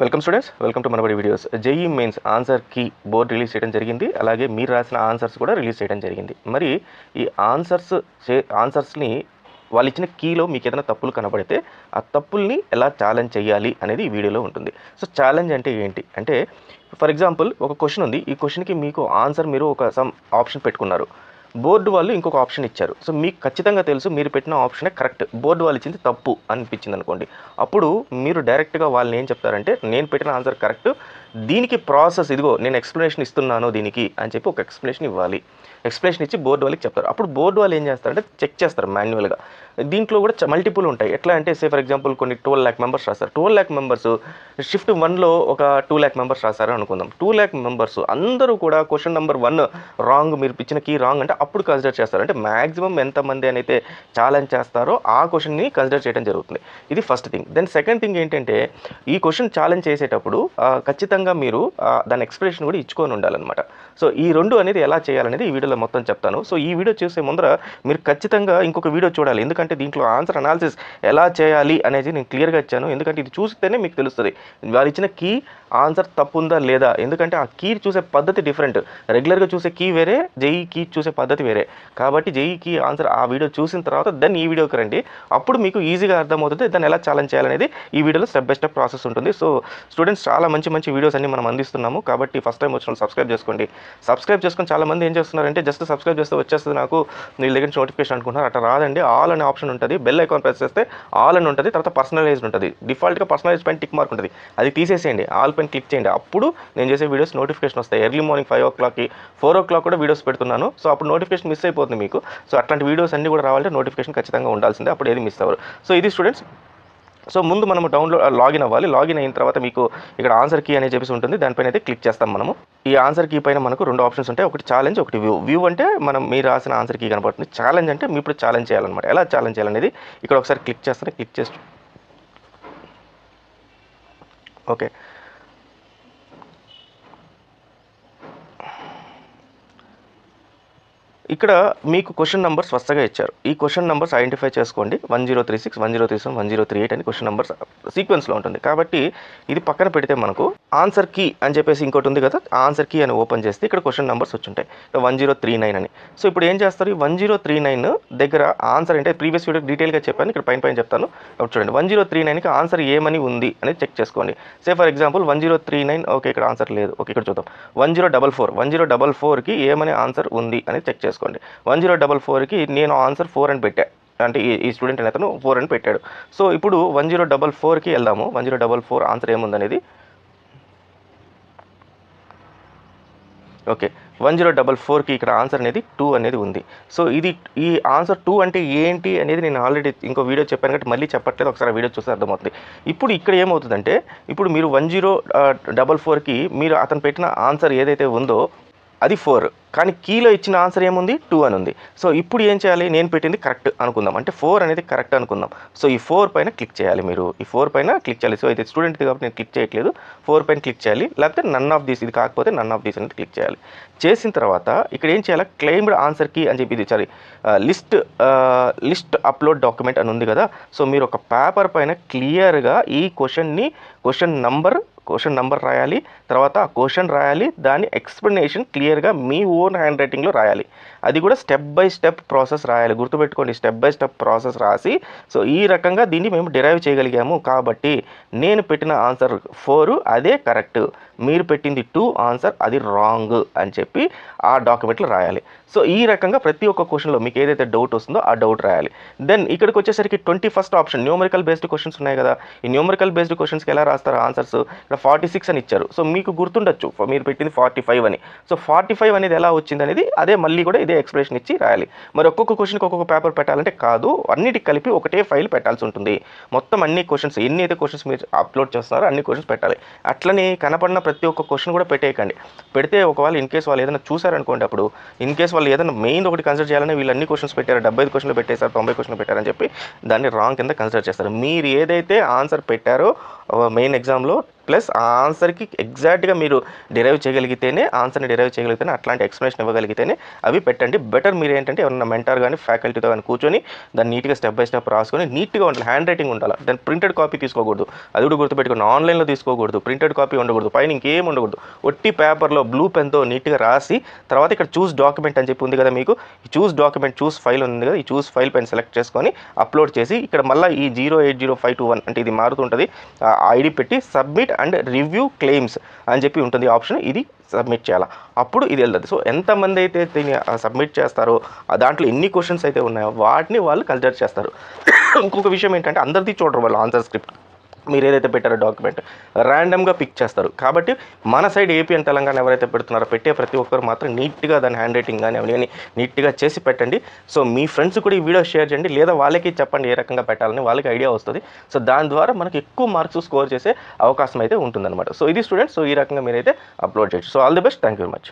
Welcome students welcome to Manabadi videos J E mains answer key board release చేయడం జరిగింది. అలాగే మీరు రాసిన ఆన్సర్స్ కూడా రిలీజ్ చేయడం జరిగింది. మరి ఈ ఆన్సర్స్ చే ఆన్సర్స్ని వాళ్ళు ఇచ్చిన కీలో మీకు ఏదైనా తప్పులు కనబడితే ఆ తప్పుల్ని ఎలా ఛాలెంజ్ చేయాలి అనేది ఈ వీడియోలో ఉంటుంది. సో ఛాలెంజ్ అంటే ఏంటి? అంటే ఫర్ ఎగ్జాంపుల్ ఒక క్వశ్చన్ ఉంది. ఈ క్వశ్చన్కి మీకు ఆన్సర్ మీరు ఒక సమ్ ఆప్షన్ పెట్టుకున్నారు. బోర్డు వాళ్ళు ఇంకొక ఆప్షన్ ఇచ్చారు. సో మీకు ఖచ్చితంగా తెలుసు మీరు పెట్టిన ఆప్షనే కరెక్ట్ బోర్డు వాళ్ళు ఇచ్చింది తప్పు అనిపించింది అనుకోండి అప్పుడు మీరు డైరెక్ట్గా వాళ్ళని ఏం చెప్తారంటే నేను పెట్టిన ఆన్సర్ కరెక్ట్ దీనికి ప్రాసెస్ ఇదిగో నేను ఎక్స్ప్లెనేషన్ ఇస్తున్నాను దీనికి అని చెప్పి ఒక ఎక్స్ప్లెనేషన్ ఇవ్వాలి. ఎక్స్ప్లెనేషన్ ఇచ్చి బోర్డు వాళ్ళకి చెప్తారు. అప్పుడు బోర్డు వాళ్ళు ఏం చేస్తారంటే చెక్ చేస్తారు మాన్యువల్గా దీంట్లో కూడా మల్టిపుల్ ఉంటాయి. ఎట్లా అంటే సే ఫర్ ఎగ్జాంపుల్ కొన్ని ట్వెల్వ్ ల్యాక్ మెంబర్స్ రాస్తారు ట్వెల్వ్ ల్యాక్ మెంబర్స్ షిఫ్ట్ వన్లో ఒక టూ ల్యాక్ మెంబర్స్ రాస్తారు అనుకుందాం. టూ ల్యాక్ మెంబర్స్ అందరూ కూడా క్వశ్చన్ నెంబర్ వన్ రాంగ్ మీరు ఇచ్చిన కీ రాంగ్ అంటే అప్పుడు కన్సిడర్ చేస్తారు. అంటే మ్యాక్సిమం ఎంతమంది అని అయితే ఛాలెంజ్ చేస్తారో ఆ క్వశ్చన్ని కన్సిడర్ చేయడం జరుగుతుంది. ఇది first thing then second thing ఏంటంటే ఈ క్వశ్చన్ ఛాలెంజ్ చేసేటప్పుడు ఖచ్చితంగా ఖచ్చితంగా మీరు దాని ఎక్స్ప్రెషన్ కూడా ఇచ్చుకొని ఉండాలన్నమాట. సో ఈ రెండు అనేది ఎలా చేయాలనేది ఈ వీడియోలో మొత్తం చెప్తాను. సో ఈ వీడియో చూసే ముందర మీరు ఖచ్చితంగా ఇంకొక వీడియో చూడాలి. ఎందుకంటే దీంట్లో ఆన్సర్ అనాలిసిస్ ఎలా చేయాలి అనేది నేను క్లియర్గా ఇచ్చాను. ఎందుకంటే ఇది చూస్తేనే మీకు తెలుస్తుంది. వారు ఇచ్చిన కీ ఆన్సర్ తప్పు ఉందా లేదా? ఎందుకంటే ఆ కీ చూసే పద్ధతి డిఫరెంట్. రెగ్యులర్గా చూసే కీ వేరే జేఈ కీ చూసే పద్ధతి వేరే. కాబట్టి జేఈ కీ ఆన్సర్ ఆ వీడియో చూసిన తర్వాత దెన్ ఈ వీడియోకి రండి. అప్పుడు మీకు ఈజీగా అర్థమవుతుంది దాన్ని ఎలా ఛాలెంజ్ చేయాలనేది ఈ వీడియోలో స్టెప్ బై స్టెప్ ప్రాసెస్ ఉంటుంది. సో స్టూడెంట్స్ చాలా మంచి మంచి వీడియోస్ అన్ని మనం అందిస్తున్నాము. కాబట్టి ఫస్ట్ టైం వచ్చిన సబ్స్క్రైబ్ చేసుకోండి. సబ్స్క్రైబ్ చేసుకొని చాలా మంది ఏం చేస్తున్నారంటే జస్ట్ సబ్స్క్రైబ్ చేస్తే వచ్చేస్తుంది నాకు. వీళ్ళ దగ్గర నుంచి నోటిఫికేషన్ అనుకుంటున్నారు. అట్లా రాదండి. ఆల్ అనే ఆప్షన్ ఉంటుంది. బెల్ ఐకాన్ ప్రెస్ చేస్తే ఆల్ అని ఉంటుంది. తర్వాత పర్సనలైజ్డ్ ఉంటుంది. డిఫాల్ట్గా పర్సనలైజ్ పైన టిక్ మార్క్ ఉంటుంది. అది తీసేసేయండి. ఆల్ పైన క్లిక్ చేయండి. అప్పుడు నేను చేసే వీడియోస్ నోటిఫికేషన్ వస్తాయి. ఎర్లీ మార్నింగ్ ఫైవ్ ఓ క్లాక్కి ఫోర్ ఓ క్లాక్ కూడా వీడియోస్ పెడుతున్నాను. సో అప్పుడు నోటిఫికేషన్ మిస్ అయిపోతుంది మీకు. సో అట్లాంటి వీడియోస్ అన్ని కూడా రావాలంటే నోటిఫికేషన్ ఖచ్చితంగా ఉండాల్సిందే. అప్పుడు ఏది మిస్ అవ్వరు. సో ఇది స్టూడెంట్స్ సో ముందు మనము డౌన్లోడ్ లాగిన్ uh, అవ్వాలి. లాగిన్ అయిన తర్వాత మీకు ఇక్కడ ఆన్సర్ కీ అని చెప్పేసి ఉంటుంది. దానిపైన అయితే క్లిక్ చేస్తాం మనము. ఈ ఆన్సర్ కీ పైన మనకు రెండు ఆప్షన్స్ ఉంటాయి. ఒకటి ఛాలెంజ్ ఒకటి వ్యూ వ్యూ అంటే మనం మీరు రాసిన ఆన్సర్ కీ కనపడుతుంది. ఛాలెంజ్ అంటే మీ ఇప్పుడు ఛాలెంజ్ చేయాలన్నమాట. ఎలా ఛాలెంజ్ చేయాలనేది ఇక్కడ ఒకసారి క్లిక్ చేస్తాను. క్లిక్ చేసి ఓకే ఇక్కడ మీకు క్వశ్చన్ నెంబర్స్ వరుసగా ఇచ్చారు. ఈ క్వశ్చన్ నెంబర్స్ ఐడెంటిఫై చేసుకోండి. One zero three six one zero three seven one zero three eight అని క్వశ్చన్ నెంబర్స్ సీక్వెన్స్లో ఉంటుంది. కాబట్టి ఇది పక్కన పెడితే మనకు ఆన్సర్ కీ అని చెప్పేసి ఇంకోటి ఉంది కదా ఆన్సర్ కీ అని ఓపెన్ చేస్తే ఇక్కడ క్వశ్చన్ నెంబర్స్ వచ్చుంటాయి. వన్ జీరో త్రీ నైన్ అని. సో ఇప్పుడు ఏం చేస్తారు? ఈ వన్ జీరో త్రీ నైన్ దగ్గర ఆన్సర్ అంటే ప్రీవియస్ వీడియో డీటెయిల్గా చెప్పాను ఇక్కడ పైన పైన చెప్తాను. చూడండి వన్ జీరో త్రీ నైన్కి ఆన్సర్ ఏమని ఉంది అనేది చెక్ చేసుకోండి. Say for example one zero three nine okay ఇక్కడ ఆన్సర్ లేదు. ఓకే ఇక్కడ చూద్దాం. One zero double four one zero double ఫోర్కి ఏమని ఆన్సర్ ఉంది అనేది చెక్ చేసుకోండి. వన్ జీరో డబల్ ఫోర్కి నేను ఆన్సర్ ఫోర్ అని పెట్టా. అంటే ఈ స్టూడెంట్ అని అతను ఫోర్ అని పెట్టాడు. సో ఇప్పుడు వన్ జీరో డబల్ ఫోర్కి వెళ్దాము. One zero double four answer ఏముందనేది? Okay. One zero double ఫోర్కి ఇక్కడ ఆన్సర్ అనేది టూ అనేది ఉంది. సో ఇది ఈ ఆన్సర్ టూ అంటే ఏంటి అనేది నేను ఆల్రెడీ ఇంకో వీడియో చెప్పాను కాబట్టి మళ్ళీ చెప్పట్లేదు. ఒకసారి వీడియో చూస్తే అర్థమవుతుంది. ఇప్పుడు ఇక్కడ ఏమవుతుందంటే ఇప్పుడు మీరు వన్ జీరో డబల్ ఫోర్కి మీరు అతను పెట్టిన ఆన్సర్ ఏదైతే ఉందో అది ఫోర్. కానీ కీలో ఇచ్చిన ఆన్సర్ ఏముంది? టూ అని ఉంది. సో ఇప్పుడు ఏం చేయాలి? నేను పెట్టింది కరెక్ట్ అనుకుందాం. అంటే ఫోర్ అనేది కరెక్ట్ అనుకుందాం. సో ఈ ఫోర్ పైన క్లిక్ చేయాలి మీరు. ఈ ఫోర్ పైన క్లిక్ చేయాలి. సో ఇది స్టూడెంట్ కాబట్టి నేను క్లిక్ చేయట్లేదు. ఫోర్ పైన క్లిక్ చేయాలి. లేకపోతే నన్ ఆఫ్ దీస్ ఇది కాకపోతే నన్ ఆఫ్ దీస్ అనేది క్లిక్ చేయాలి. చేసిన తర్వాత ఇక్కడ ఏం చేయాలి? క్లెయిమ్డ్ ఆన్సర్ కీ అని చెప్పి ఇది sorry list list upload document అని ఉంది కదా. సో మీరు ఒక పేపర్ పైన క్లియర్గా ఈ క్వశ్చన్ని క్వశ్చన్ నంబర్ క్వశ్చన్ నంబర్ రాయాలి. తర్వాత ఆ క్వశ్చన్ రాయాలి. దాని ఎక్స్ప్లెనేషన్ క్లియర్గా మీ ఓన్ హ్యాండ్ రైటింగ్లో రాయాలి. అది కూడా స్టెప్ బై స్టెప్ ప్రాసెస్ రాయాలి. గుర్తుపెట్టుకోండి స్టెప్ బై స్టెప్ ప్రాసెస్ రాసి సో ఈ రకంగా దీన్ని మేము డిరైవ్ చేయగలిగాము. కాబట్టి నేను పెట్టిన ఆన్సర్ ఫోర్ అదే కరెక్ట్ మీరు పెట్టింది టూ ఆన్సర్ అది రాంగ్ అని చెప్పి ఆ డాక్యుమెంట్లో రాయాలి. సో ఈ రకంగా ప్రతి ఒక్క క్వశ్చన్లో మీకు ఏదైతే డౌట్ వస్తుందో ఆ డౌట్ రాయాలి. దెన్ ఇక్కడికి వచ్చేసరికి twenty first option numerical based questions ఉన్నాయి కదా. ఈ న్యూమరికల్ బేస్డ్ క్వశ్చన్స్కి ఎలా రాస్తారు ఆన్సర్స్ ఇక్కడ ఫార్టీ సిక్స్ అని ఇచ్చారు. సో మీకు గుర్తుండొచ్చు మీరు పెట్టింది ఫార్టీ ఫైవ్ అని. సో ఫార్టీ ఫైవ్ అనేది ఎలా వచ్చింది అనేది అదే మళ్ళీ కూడా ఇదే ఎక్స్ప్రెషన్ ఇచ్చి రాయాలి. మరి ఒక్కొక్క క్వశ్చన్కి ఒక్కొక్క పేపర్ పెట్టాలంటే కాదు అన్నిటికి కలిపి ఒకటే ఫైల్ పెట్టాల్సి ఉంటుంది. మొత్తం అన్ని క్వశ్చన్స్ ఎన్ని అయితే క్వశ్చన్స్ మీరు అప్లోడ్ చేస్తున్నారో అన్ని క్వశ్చన్స్ పెట్టాలి. అట్లనే కనపడిన ప్రతి ఒక్క క్వశ్చన్ కూడా పెట్టేయకండి. పెడితే ఒకవేళ ఇన్ కేస్ వాళ్ళు ఏదైనా చూసారనుకోండి అప్పుడు ఇన్ కేస్ వాళ్ళు ఏదైనా మెయిన్ ఒకటి కన్సిడర్ చేయాలని వీళ్ళు అన్ని క్వశ్చన్స్ పెట్టారు డెబ్బై ఐదు క్వశ్చన్లు పెట్టేశారు తొంభై క్వశ్చన్లు పెట్టారని చెప్పి దాన్ని రాంగ్ కింద కన్సిడర్ చేస్తారు. మీరు ఏదైతే ఆన్సర్ పెట్టారో మెయిన్ ఎగ్జామ్లో ప్లస్ ఆ ఆన్సర్కి ఎగ్జాక్ట్గా మీరు డిరైవ్ చేయగలిగితేనే ఆన్సర్ని డిరైవ్ చేయగలిగితేనే అట్లాంటి ఎక్స్ప్లెనేషన్ ఇవ్వగలిగితేనే అవి పెట్టండి. బెటర్ మీరు ఏంటంటే ఎవరైనా మెంటర్ కానీ ఫ్యాకల్టీతో కానీ కూర్చొని దాన్ని నీట్గా స్టెప్ బై స్టెప్ రాసుకొని నీట్గా ఉండాలి. హ్యాండ్ రైటింగ్ ఉండాలి. దాని ప్రింటెడ్ కాపీ తీసుకోకూడదు. అది కూడా గుర్తుపెట్టుకుని ఆన్లైన్లో తీసుకోకూడదు. ప్రింటెడ్ కాపీ ఉండకూడదు. పైన ఇంకేం ఉండకూడదు. ఒట్టి పేపర్లో బ్లూ పెన్తో నీట్గా రాసి తర్వాత ఇక్కడ చూస్ డాక్యుమెంట్ అని చెప్పి ఉంది కదా మీకు? ఈ చూస్ డాక్యుమెంట్ చూస్ ఫైల్ ఉంది కదా? ఈ చూస్ ఫైల్ పెన్ సెలెక్ట్ చేసుకొని అప్లోడ్ చేసి ఇక్కడ మళ్ళీ ఈ zero eight zero five two one అంటే ఇది మారుతుంటుంది ఆ ఐడి పెట్టి సబ్మిట్ అండ్ రివ్యూ క్లెయిమ్స్ అని చెప్పి ఉంటుంది ఆప్షన్. ఇది సబ్మిట్ చేయాలా? అప్పుడు ఇది వెళ్తుంది. సో ఎంతమంది అయితే దీన్ని సబ్మిట్ చేస్తారో దాంట్లో ఎన్ని క్వశ్చన్స్ అయితే ఉన్నాయో వాటిని వాళ్ళు కన్సిడర్ చేస్తారు. ఇంకొక విషయం ఏంటంటే అందరిది చూడరు వాళ్ళు ఆన్సర్ స్క్రిప్ట్. మీరు ఏదైతే పెట్టారో డాక్యుమెంట్ ర్యాండమ్గా పిక్ చేస్తారు. కాబట్టి మన సైడ్ ఏపీ అండ్ తెలంగాణ ఎవరైతే పెడుతున్నారో పెట్టే ప్రతి ఒక్కరు మాత్రం నీట్గా దాని హ్యాండ్ రైటింగ్ కానీ అవన్నీ నీట్గా చేసి పెట్టండి. సో మీ ఫ్రెండ్స్ కూడా ఈ వీడియో షేర్ చేయండి. లేదా వాళ్ళకి చెప్పండి ఏ రకంగా పెట్టాలని వాళ్ళకి ఐడియా వస్తుంది. సో దాని ద్వారా మనకి ఎక్కువ మార్క్స్ స్కోర్ చేసే అవకాశం అయితే ఉంటుందన్నమాట. సో ఇది స్టూడెంట్స్ సో ఈ రకంగా మీరైతే అప్లోడ్ చేయొచ్చు. So all the best. Thank you very much.